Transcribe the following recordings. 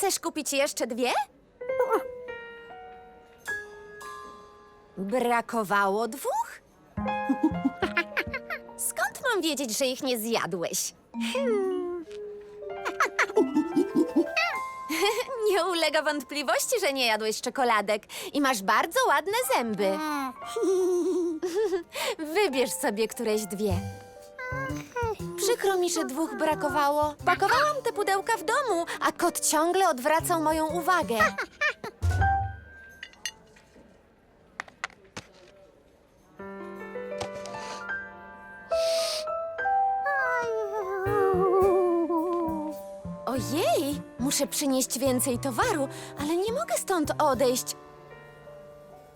Chcesz kupić jeszcze dwie? Brakowało dwóch? Skąd mam wiedzieć, że ich nie zjadłeś? Nie ulega wątpliwości, że nie jadłeś czekoladek i masz bardzo ładne zęby. Wybierz sobie któreś dwie. Przykro mi, że dwóch brakowało. Pakowałam te pudełka w domu, a kot ciągle odwracał moją uwagę. Ojej, muszę przynieść więcej towaru, ale nie mogę stąd odejść.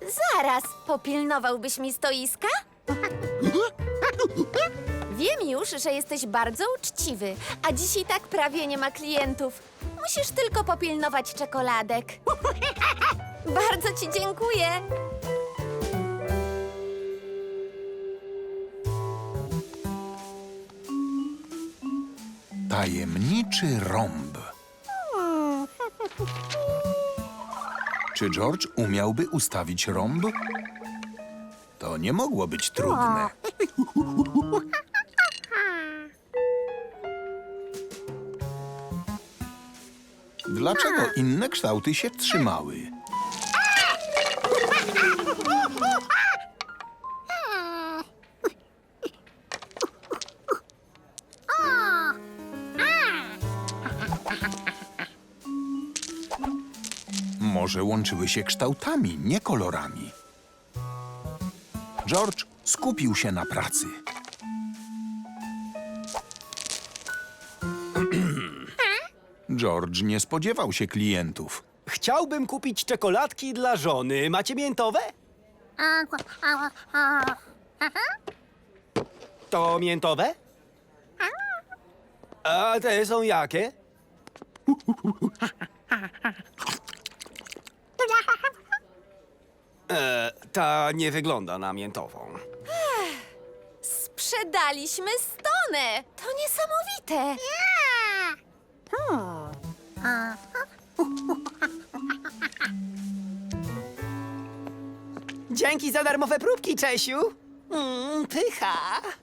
Zaraz, popilnowałbyś mi stoiska? Wiem już, że jesteś bardzo uczciwy, a dziś i tak prawie nie ma klientów. Musisz tylko popilnować czekoladek. Bardzo ci dziękuję. Tajemniczy rąb. Czy George umiałby ustawić rąb? To nie mogło być trudne. Dlaczego inne kształty się trzymały? Może łączyły się kształtami, nie kolorami. George skupił się na pracy. George nie spodziewał się klientów. Chciałbym kupić czekoladki dla żony. Macie miętowe? To miętowe? A te są jakie? E, ta nie wygląda na miętową. Sprzedaliśmy stonę. To niesamowite. Dzięki za darmowe próbki, Czesiu. Mm, pycha.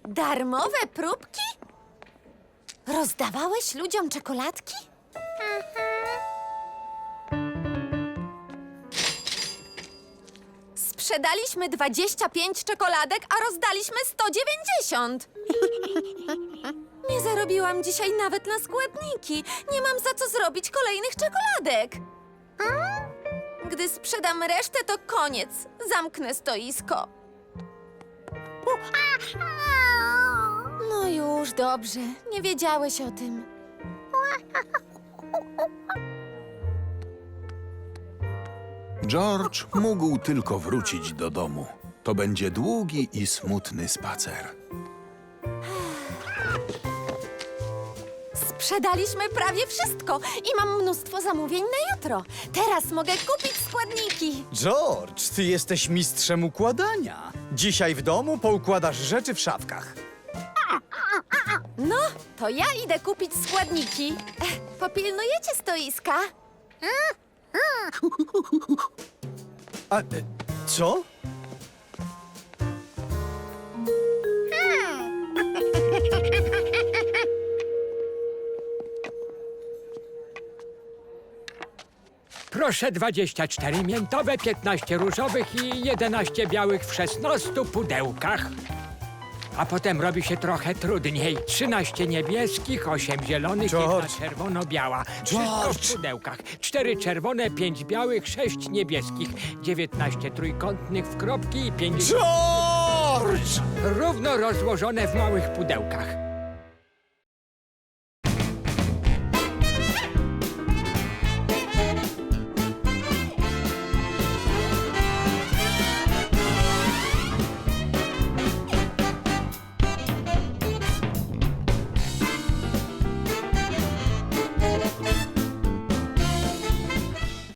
Darmowe próbki? Rozdawałeś ludziom czekoladki? Sprzedaliśmy 25 czekoladek, a rozdaliśmy 190. Nie zarobiłam dzisiaj nawet na składniki. Nie mam za co zrobić kolejnych czekoladek. Gdy sprzedam resztę, to koniec. Zamknę stoisko. No już, dobrze. Nie wiedziałeś o tym. George mógł tylko wrócić do domu. To będzie długi i smutny spacer. Sprzedaliśmy prawie wszystko i mam mnóstwo zamówień na jutro. Teraz mogę kupić składniki. George, ty jesteś mistrzem układania. Dzisiaj w domu poukładasz rzeczy w szafkach. No, to ja idę kupić składniki. Ech, Popilnujecie stoiska? A e, co? Proszę 24 miętowe, 15 różowych i 11 białych w 16 pudełkach. A potem robi się trochę trudniej. 13 niebieskich, 8 zielonych, George. 1 czerwono-biała. Wszystko George. w pudełkach. 4 czerwone, 5 białych, 6 niebieskich. 19 trójkątnych w kropki i 50 George! równo rozłożone w małych pudełkach.